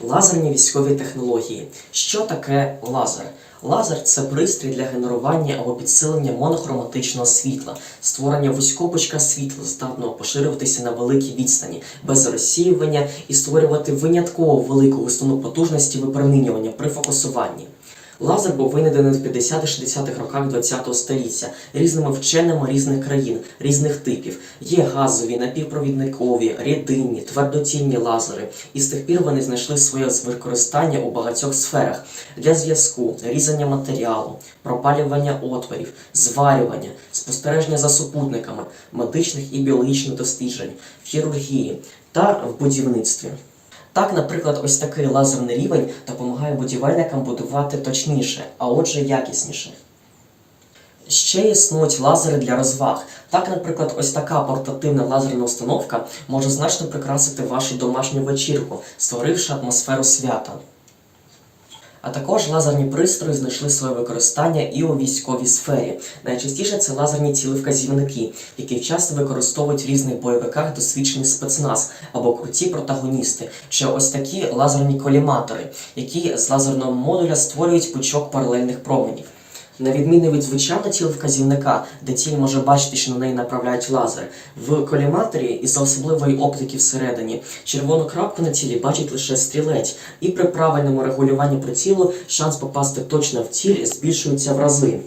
Лазерні військові технології. Що таке лазер? Лазер це пристрій для генерування або підсилення монохроматичного світла, створення вузькопочка світла, здатного поширюватися на великій відстані, без розсіювання і створювати винятково велику густину потужності випромінювання при фокусуванні. Лазер був винайдений в 50-60-х роках ХХ століття різними вченими різних країн, різних типів. Є газові, напівпровідникові, рідинні, твердотінні лазери. І з тих пір вони знайшли своє використання у багатьох сферах для зв'язку, різання матеріалу, пропалювання отворів, зварювання, спостереження за супутниками, медичних і біологічних досліджень, хірургії та в будівництві. Так, наприклад, ось такий лазерний рівень допомагає будівельникам будувати точніше, а отже якісніше. Ще існують лазери для розваг. Так, наприклад, ось така портативна лазерна установка може значно прикрасити вашу домашню вечірку, створивши атмосферу свята. А також лазерні пристрої знайшли своє використання і у військовій сфері. Найчастіше це лазерні цілевказівники, які часто використовують в різних бойовиках досвідчений спецназ або круті протагоністи, чи ось такі лазерні коліматори, які з лазерного модуля створюють пучок паралельних променів. На відміну від звичайного цілевказівника, де ціль може бачити, що на неї направляють лазер, в коліматорі із особливої оптики всередині червону крапку на цілі бачить лише стрілець, і при правильному регулюванні прицілу шанс попасти точно в ціль збільшується в рази.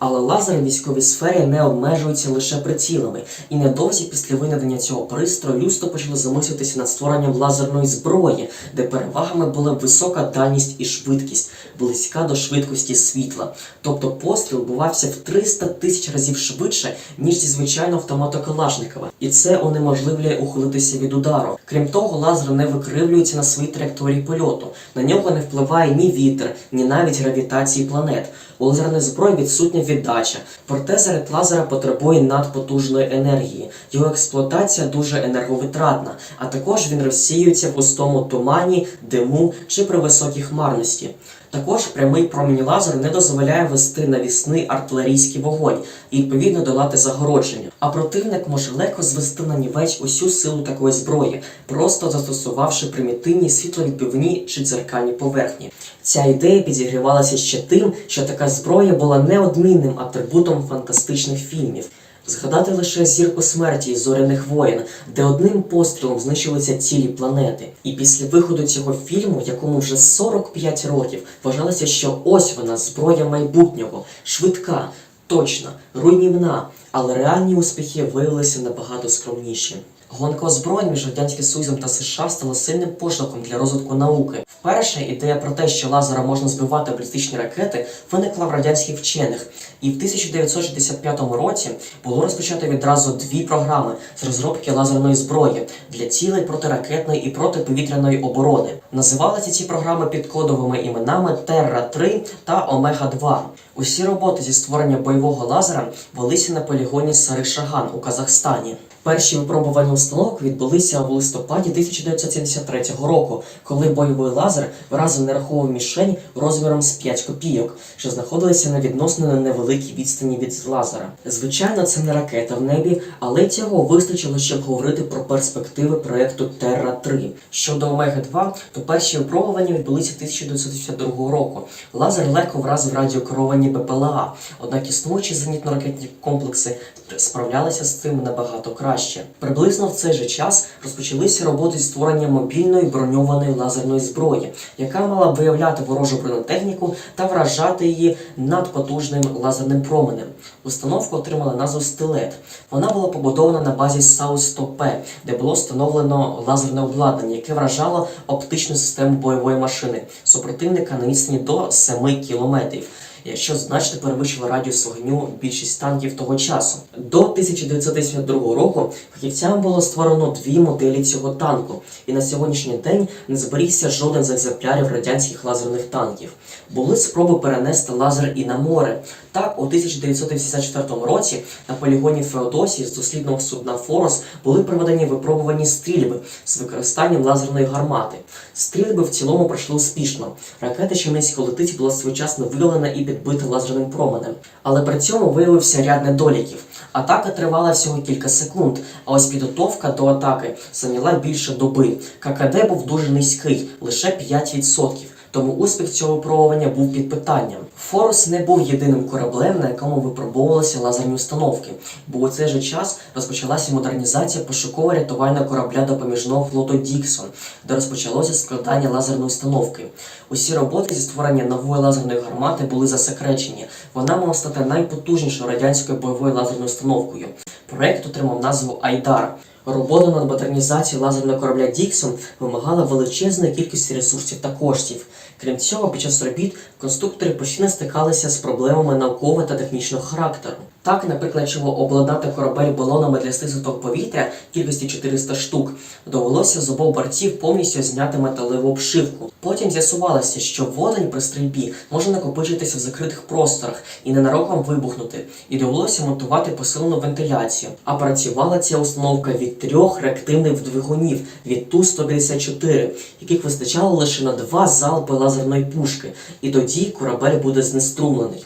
Але лазери в військовій сфері не обмежуються лише прицілами, і невдовзі після винайдення цього пристрою людство почало замислюватися над створенням лазерної зброї, де перевагами була висока дальність і швидкість, близька до швидкості світла. Тобто постріл бувався в 300 тисяч разів швидше, ніж зі звичайного автомата Калашникова, і це унеможливлює ухилитися від удару. Крім того, лазер не викривлюється на своїй траєкторії польоту. На нього не впливає ні вітер, ні навіть гравітації планет. У лазерної зброї відсутня віддача, проте заряд лазера потребує надпотужної енергії. Його експлуатація дуже енерговитратна, а також він розсіюється в густому тумані, диму чи при високій хмарності. Також прямий промінь лазеру не дозволяє вести навісний артилерійський вогонь і відповідно долати загородження. А противник може легко звести на нівець усю силу такої зброї, просто застосувавши примітивні світловідбивні чи дзеркальні поверхні. Ця ідея підігрівалася ще тим, що така зброя була неодмінним атрибутом фантастичних фільмів. Згадати лише зірку смерті із зоряних воєн, де одним пострілом знищилися цілі планети. І після виходу цього фільму, якому вже 45 років, вважалося, що ось вона зброя майбутнього, швидка, точна, руйнівна, але реальні успіхи виявилися набагато скромніші. Гонка озброєнь між радянським Союзом та США стала сильним поштовхом для розвитку науки. Вперше ідея про те, що лазера можна збивати балістичні ракети, виникла в радянських вчених, і в 1965 році було розпочато відразу дві програми з розробки лазерної зброї для цілей протиракетної і протиповітряної оборони. Називалися ці програми під кодовими іменами Терра 3 та Омега 2 Усі роботи зі створення бойового лазера велися на полігоні Саришаган у Казахстані. Перші випробування установок відбулися у листопаді 1973 року, коли бойовий лазер вразив нерахову мішень розміром з 5 копійок, що знаходилися на відносно невеликій відстані від лазера. Звичайно, це не ракета в небі, але цього вистачило, щоб говорити про перспективи проекту Терра 3. Щодо Омега 2, то перші випробування відбулися 1982 року. Лазер легко вразив радіокеровані БПЛА, однак існуючі зенітно-ракетні комплекси справлялися з цим набагато краще. Приблизно в цей же час розпочалися роботи зі створення мобільної броньованої лазерної зброї, яка мала б виявляти ворожу бронетехніку та вражати її надпотужним лазерним променем. Установка отримала назву стилет. Вона була побудована на базі САУ-100П, де було встановлено лазерне обладнання, яке вражало оптичну систему бойової машини супротивника на до 7 кілометрів що значно перевищило радіус вогню більшість танків того часу. До 1952 року фахівцями було створено дві моделі цього танку, і на сьогоднішній день не зберігся жоден з екземплярів радянських лазерних танків. Були спроби перенести лазер і на море. Так, у 1984 році на полігоні Феодосії з дослідного судна Форос були проведені випробувані стрільби з використанням лазерної гармати. Стрільби в цілому пройшли успішно. Ракета, що низько летить, була своєчасно виявлена і підбита лазерним променем. Але при цьому виявився ряд недоліків. Атака тривала всього кілька секунд, а ось підготовка до атаки зайняла більше доби. ККД був дуже низький, лише 5%. Тому успіх цього випробування був під питанням. Форус не був єдиним кораблем, на якому випробовувалися лазерні установки, бо у цей же час розпочалася модернізація пошуково-рятувального корабля допоміжного флоту Діксон, де розпочалося складання лазерної установки. Усі роботи зі створення нової лазерної гармати були засекречені. Вона мала стати найпотужнішою радянською бойовою лазерною установкою. Проект отримав назву Айдар. Робота над модернізацією лазерного корабля Діксон вимагала величезної кількості ресурсів та коштів. Крім цього, під час робіт конструктори постійно стикалися з проблемами наукового та технічного характеру. Так, наприклад, щоб обладнати корабель балонами для стисуток повітря кількості 400 штук, довелося з обох бортів повністю зняти металеву обшивку. Потім з'ясувалося, що водень при стрільбі може накопичитися в закритих просторах і ненароком вибухнути, і довелося монтувати посилену вентиляцію. А працювала ця установка від трьох реактивних двигунів від Ту-154, яких вистачало лише на два залпи лазерної пушки, і тоді корабель буде знеструмлений.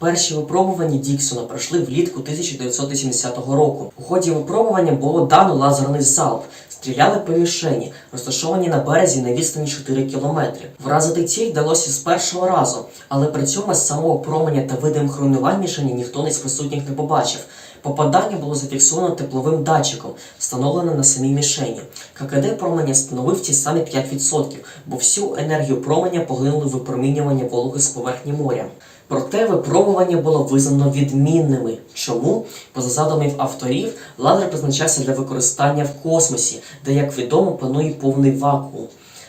Перші випробування Діксона пройшли влітку 1980 року. У ході випробування було дано лазерний залп. Стріляли по мішені, розташовані на березі на відстані 4 кілометри. Вразити ціль вдалося з першого разу, але при цьому з самого променя та видимих руйнувань мішені ніхто із присутніх не побачив. Попадання було зафіксовано тепловим датчиком, встановленим на самій мішені. ККД променя становив ті самі 5%, бо всю енергію променя поглинули випромінювання вологи з поверхні моря. Проте випробування було визнано відмінними. Чому? Поза задумів авторів, лазер призначався для використання в космосі, де, як відомо, панує повний вакуум.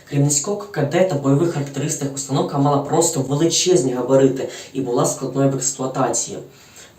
Крім низького ККД та бойових характеристик, установка мала просто величезні габарити і була складною в експлуатації.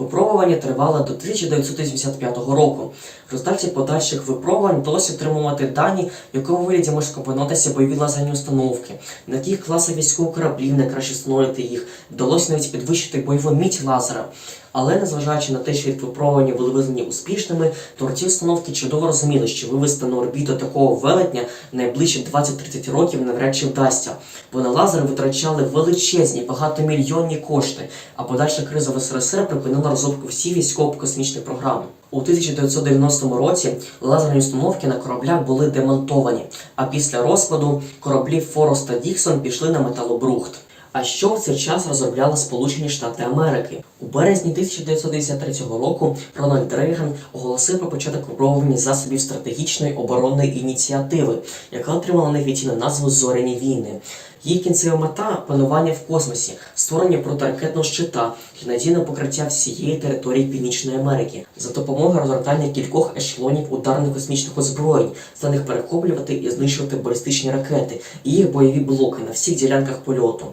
Випробування тривало до 1985 року. В результаті подальших випробувань вдалося отримувати дані, в якому вигляді можуть компонуватися бойові лазерні установки, на яких класах військових кораблів найкраще встановити їх, вдалося навіть підвищити бойову міць лазера. Але незважаючи на те, що випробування були визнані успішними, творці установки чудово розуміли, що вивести на орбіту такого велетня найближчі 20-30 років навряд чи вдасться, бо на лазери витрачали величезні багатомільйонні кошти, а подальша криза в СРСР припинила розробку всіх військово-космічних програм. У 1990 році лазерні установки на кораблях були демонтовані, а після розпаду кораблі Форос та Діксон пішли на металобрухт. А що в цей час розробляли Сполучені Штати Америки? У березні 1993 року Рональд Рейган оголосив про початок випробування засобів стратегічної оборонної ініціативи, яка отримала неофіційну назву Зоряні війни. Її кінцева мета панування в космосі, створення протиракетного щита і надійне покриття всієї території Північної Америки за допомогою розгортання кількох ешелонів ударних космічних озброєнь, здатних перехоплювати і знищувати балістичні ракети і їх бойові блоки на всіх ділянках польоту.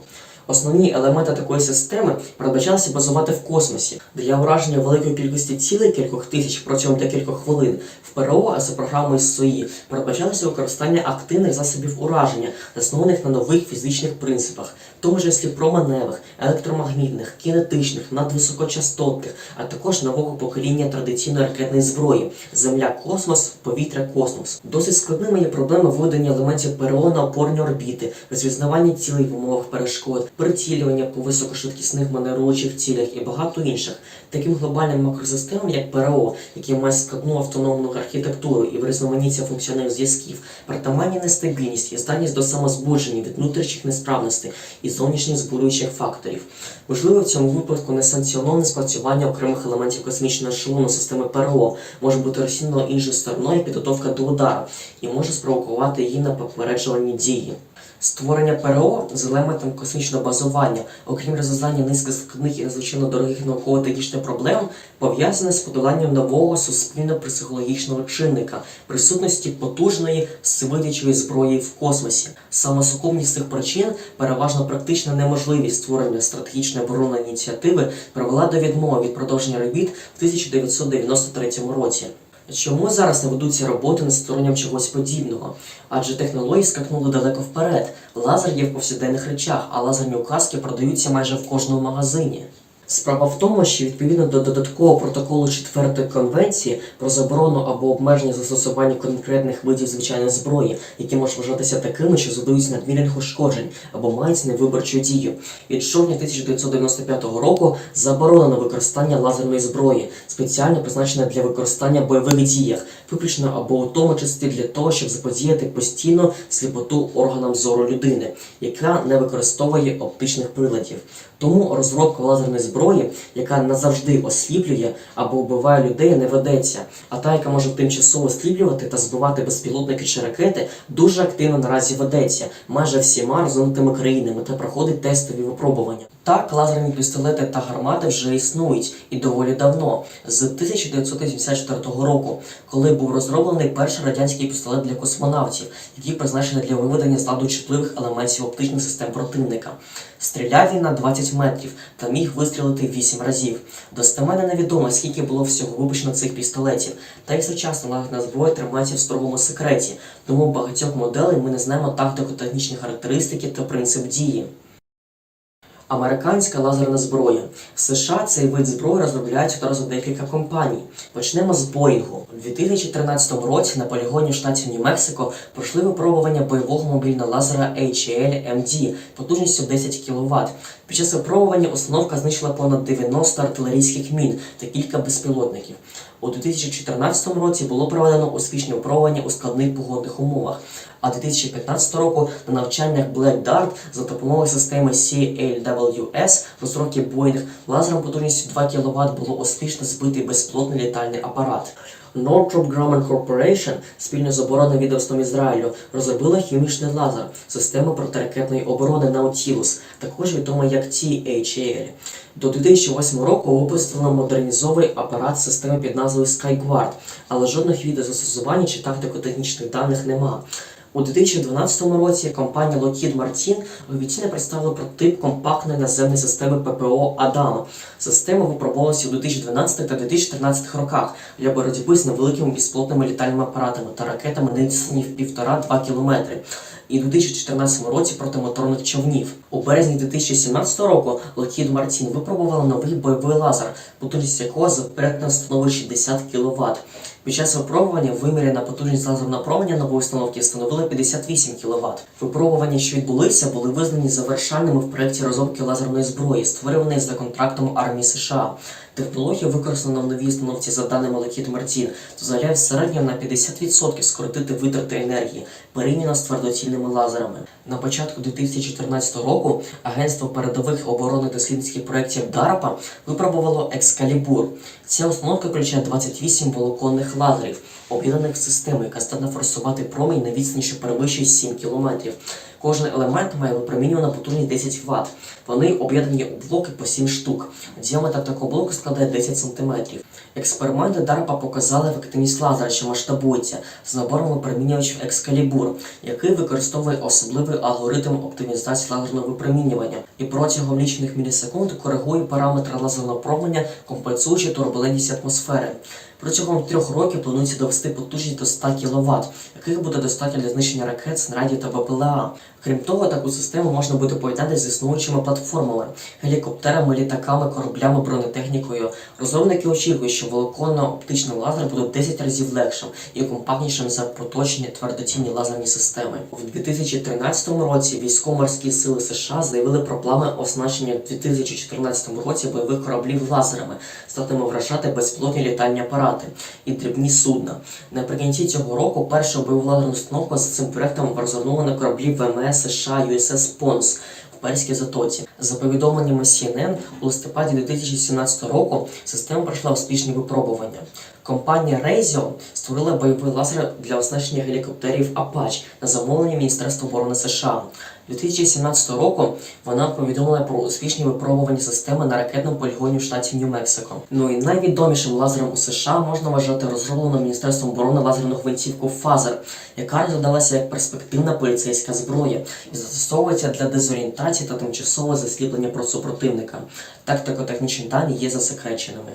Основні елементи такої системи передбачалося базувати в космосі для ураження великої кількості цілей кількох тисяч протягом декількох хвилин. В ПРО за програмою СОІ передбачалося використання активних засобів ураження, заснованих на нових фізичних принципах, тому числі променевих, електромагнітних, кінетичних, надвисокочастотних, а також нового покоління традиційної ракетної зброї Земля, космос, повітря, космос. Досить складними є проблеми виведення елементів ПРО на опорні орбіти, розпізнавання цілей в умовах перешкод, прицілювання по високошвидкісних маневруючих цілях і багато інших. Таким глобальним макросистемам, як ПРО, які мають складну автономну архітектуру і різноманіття функціональних зв'язків, притаманні нестабільність і здатність до самозбудження від внутрішніх несправностей і зовнішніх збурюючих факторів. Можливо, в цьому випадку несанкціоноване спрацювання окремих елементів космічного ешелону системи ПРО може бути розцінено іншою стороною підготовка до удару і може спровокувати її на попереджувальні дії. Створення ПРО з елементом космічного базування, окрім розв'язання низки складних і надзвичайно дорогих науково-технічних проблем, пов'язане з подоланням нового суспільно-психологічного чинника присутності потужної всевидячої зброї в космосі. Саме сукупність цих причин, переважно практична неможливість створення стратегічної оборонної ініціативи, привела до відмови від продовження робіт в 1993 році. Чому зараз не ведуться роботи над створенням чогось подібного? Адже технології скакнули далеко вперед. Лазер є в повсякденних речах, а лазерні указки продаються майже в кожному магазині. Справа в тому, що відповідно до додаткового протоколу 4 конвенції про заборону або обмеження застосування конкретних видів звичайної зброї, які можуть вважатися такими, що завдають надмірних ушкоджень або мають невиборчу дію. Від жовтня 1995 року заборонено використання лазерної зброї, спеціально призначене для використання в бойових діях, виключно або у тому числі для того, щоб заподіяти постійну сліпоту органам зору людини, яка не використовує оптичних приладів. Тому розробка лазерної зброї, яка назавжди осліплює або вбиває людей, не ведеться. А та, яка може тимчасово осліплювати та збивати безпілотники чи ракети, дуже активно наразі ведеться майже всіма розвинутими країнами та проходить тестові випробування. Так, лазерні пістолети та гармати вже існують і доволі давно, з 1984 року, коли був розроблений перший радянський пістолет для космонавтів, який призначений для виведення з ладу чутливих елементів оптичних систем противника. Стріляв він на 20 метрів та міг вистрілити 8 разів. Достеменно невідомо, скільки було всього випущено цих пістолетів, та й сучасна лагідна зброя тримається в строгому секреті, тому багатьох моделей ми не знаємо тактико-технічні характеристики та принцип дії. Американська лазерна зброя. В США цей вид зброї розробляють одразу декілька компаній. Почнемо з Боїнгу. У 2013 році на полігоні в штаті Нью-Мексико пройшли випробування бойового мобільного лазера HL-MD потужністю 10 кВт. Під час випробування установка знищила понад 90 артилерійських мін та кілька безпілотників. У 2014 році було проведено успішні випробування у складних погодних умовах. А 2015 року на навчаннях Black Dart за допомогою системи CLWS розробки Boeing лазером потужністю 2 кВт було успішно збитий безплотний літальний апарат. Northrop Grumman Corporation спільно з оборонним відомством Ізраїлю розробила хімічний лазер системи протиракетної оборони Nautilus, також відома як THAL. До 2008 року випустили модернізований апарат системи під назвою SkyGuard, але жодних відео застосування чи тактико-технічних даних нема. У 2012 році компанія Lockheed Martin офіційно представила прототип компактної наземної системи ППО Адам. Система випробовувалася у 2012 та 2013 роках для боротьби з невеликими безпілотними літальними апаратами та ракетами на в 1,5-2 кілометри. І у 2014 році проти моторних човнів. У березні 2017 року Lockheed Martin випробувала новий бойовий лазер, потужність якого запередно становить 60 кВт. Під час випробування виміряна потужність лазерного променя нової установки становила 58 кВт. Випробування, що відбулися, були визнані завершальними в проєкті розробки лазерної зброї, створеної за контрактом армії США. Технологія, використана в новій установці за даними Lockheed Martin, дозволяє в середньому на 50% скоротити витрати енергії порівняно з твердоцільними лазерами. На початку 2014 року Агентство передових оборонних дослідницьких проєктів DARPA випробувало Excalibur. Ця установка включає 28 волоконних лазерів, об'єднаних в систему, яка здатна форсувати промінь на відстані, що перевищує 7 км. Кожен елемент має випромінювану потужність 10 Вт. Вони об'єднані у блоки по 7 штук. Діаметр такого блоку складає 10 см. Експерименти DARPA показали ефективність лазера, що масштабується з набором випромінювачів Excalibur, який використовує особливий алгоритм оптимізації лазерного випромінювання і протягом лічних мілісекунд коригує параметри лазерного променя, компенсуючи турбулентність атмосфери. Протягом трьох років планується довести потужність до 100 кВт, яких буде достатньо для знищення ракет, снарядів та БПЛА. Крім того, таку систему можна буде поєднати з існуючими платформами, гелікоптерами, літаками, кораблями, бронетехнікою. Розробники очікують, що волоконно-оптичний лазер буде в 10 разів легшим і компактнішим за поточні твердоцінні лазерні системи. У 2013 році військово-морські сили США заявили про плани оснащення в 2014 році бойових кораблів лазерами, здатними вражати безпілотні літальні апарати і дрібні судна. Наприкінці цього року перша бойову лазерну з цим проектом розгорнули на кораблі ВМС США USS в Перській затоці. За повідомленнями CNN, у листопаді 2017 року система пройшла успішні випробування. Компанія Raytheon створила бойовий лазер для оснащення гелікоптерів Apache на замовлення Міністерства оборони США. 2017 року вона повідомила про успішні випробування системи на ракетному полігоні в штаті Нью-Мексико. Ну і найвідомішим лазером у США можна вважати розроблену Міністерством оборони лазерну гвинтівку Фазер, яка розглядалася як перспективна поліцейська зброя і застосовується для дезорієнтації та тимчасового засліплення проти супротивника. Тактико-технічні дані є засекреченими.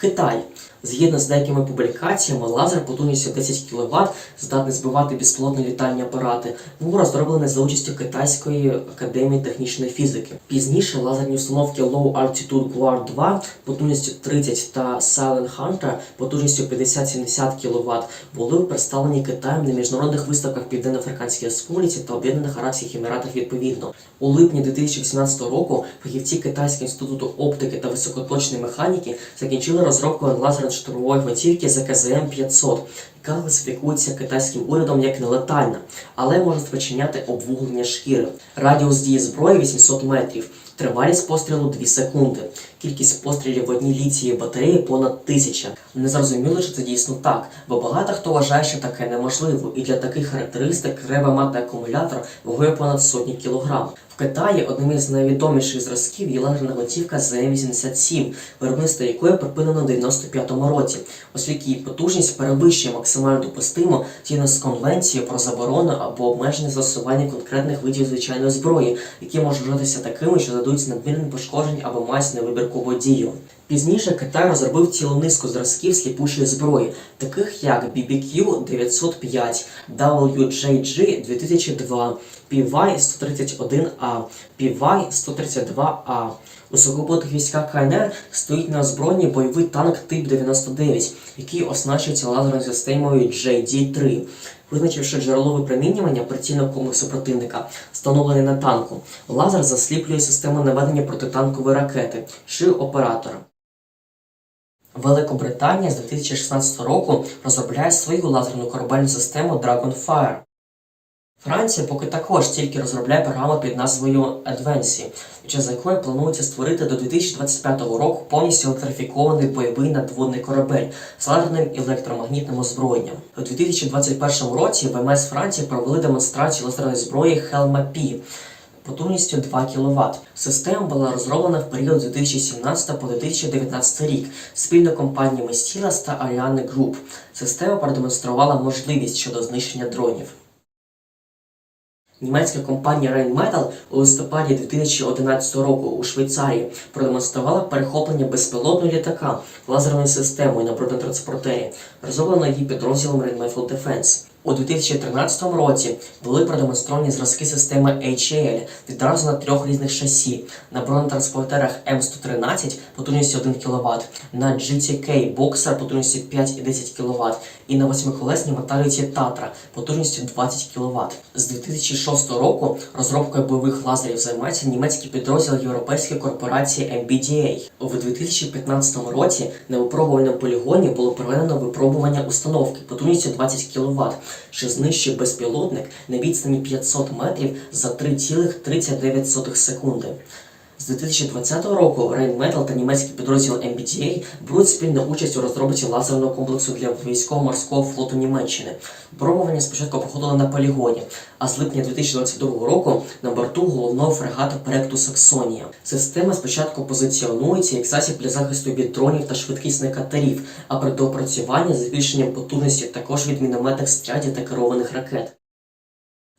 Китай. Згідно з деякими публікаціями, лазер потужністю 10 кВт здатний збивати безпілотні літальні апарати, був розроблений за участю Китайської академії технічної фізики. Пізніше лазерні установки Low Altitude Guard 2 потужністю 30 та Silent Hunter потужністю 50-70 кВт були представлені Китаєм на міжнародних виставках Південно-Африканській Республіці та Об'єднаних Арабських Еміратах відповідно. У липні 2018 року фахівці Китайського інституту оптики та високоточної механіки закінчили розробку лазерно-штурмової гвинтівки ЗКЗМ 500 яка класифікується китайським урядом як нелетальна, але може спричиняти обвуглення шкіри. Радіус дії зброї 800 метрів. Тривалість пострілу 2 секунди. Кількість пострілів в одній ліції батареї понад тисяча. Не зрозуміло, чи це дійсно так, бо багато хто вважає, що таке неможливо, і для таких характеристик треба мати акумулятор вагою понад сотні кілограм. В Китаї одним із найвідоміших зразків є лазерна готівка ЗМ-87, виробництво якої припинено у 95-му році, оскільки її потужність перевищує максимально допустимо згідно з конвенцією про заборону або обмеження застосування конкретних видів звичайної зброї, які можуть вважатися такими, що дадуть надмірних пошкоджень або мають невибіркову дію. Пізніше Китай розробив цілу низку зразків сліпучої зброї, таких як BBQ 905, WJG 2002, PY-131A, PY-132A. У сухопутних військах КНР стоїть на озброєнні бойовий танк тип 99, який оснащується лазерною системою JD-3. Визначивши джерело випромінювання прицільного комплексу противника, встановлений на танку, лазер засліплює систему наведення протитанкової ракети, шию оператора. Великобританія з 2016 року розробляє свою лазерну корабельну систему Dragonfire. Франція поки також тільки розробляє програму під назвою Advancy, під час якої планується створити до 2025 року повністю електрифікований бойовий надводний корабель з лазерним електромагнітним озброєнням. У 2021 році ВМС Франції провели демонстрацію лазерної зброї Helma P потужністю 2 кВт. Система була розроблена в період з 2017 по 2019 рік спільно компаніями Steelers та Ariane Group. Система продемонструвала можливість щодо знищення дронів. Німецька компанія Rheinmetall у листопаді 2011 року у Швейцарії продемонструвала перехоплення безпілотного літака лазерною системою на бронетранспортері, розробленої її підрозділом Rheinmetall Defense. У 2013 році були продемонстровані зразки системи HAL відразу на трьох різних шасі на бронетранспортерах М113 потужністю 1 кВт, на GTK Boxer потужністю 5 і 10 кВт і на восьмиколесній ваталіті Tatra потужністю 20 кВт. З 2006 року розробкою бойових лазерів займається німецький підрозділ європейської корпорації MBDA. У 2015 році на випробувальному полігоні було проведено випробування установки потужністю 20 кВт, що знищив безпілотник на відстані 500 метрів за 3,39 секунди. З 2020 року Rheinmetall та німецький підрозділ MBTA беруть спільну участь у розробці лазерного комплексу для військово-морського флоту Німеччини. Випробування спочатку проходило на полігоні, а з липня 2022 року на борту головного фрегата проекту Саксонія. Система спочатку позиціонується як засіб для захисту від дронів та швидкісних катерів, а при доопрацюванні збільшенням потужності також від мінометних снарядів та керованих ракет.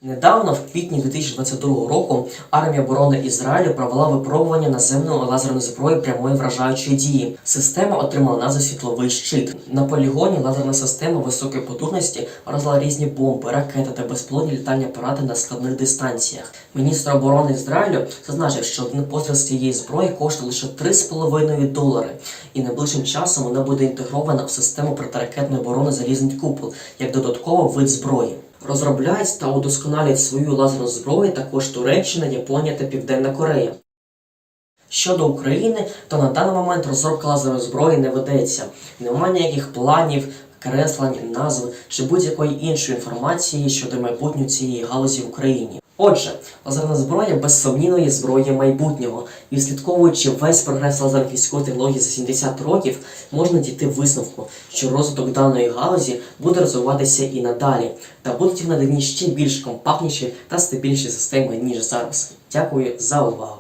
Недавно, в квітні 2022 року, армія оборони Ізраїлю провела випробування наземної лазерної зброї прямої вражаючої дії. Система отримала назву світловий щит. На полігоні лазерна система високої потужності вразила різні бомби, ракети та безпілотні літальні апарати на складних дистанціях. Міністр оборони Ізраїлю зазначив, що один постріл з цієї зброї коштує лише 3,5 долари, і найближчим часом вона буде інтегрована в систему протиракетної оборони залізний купол як додатковий вид зброї. Розробляють та удосконалюють свою лазерну зброю також Туреччина, Японія та Південна Корея. Щодо України, то на даний момент розробка лазерної зброї не ведеться. Немає ніяких планів, креслень, назв чи будь-якої іншої інформації щодо майбутнього цієї галузі в Україні. Отже, лазерна зброя безсумнівно є зброєю майбутнього, і відслідковуючи весь прогрес лазерних військової технологій за 70 років, можна дійти висновку, що розвиток даної галузі буде розвиватися і надалі, та будуть в наданні ще більш компактніші та стабільніші системи, ніж зараз. Дякую за увагу!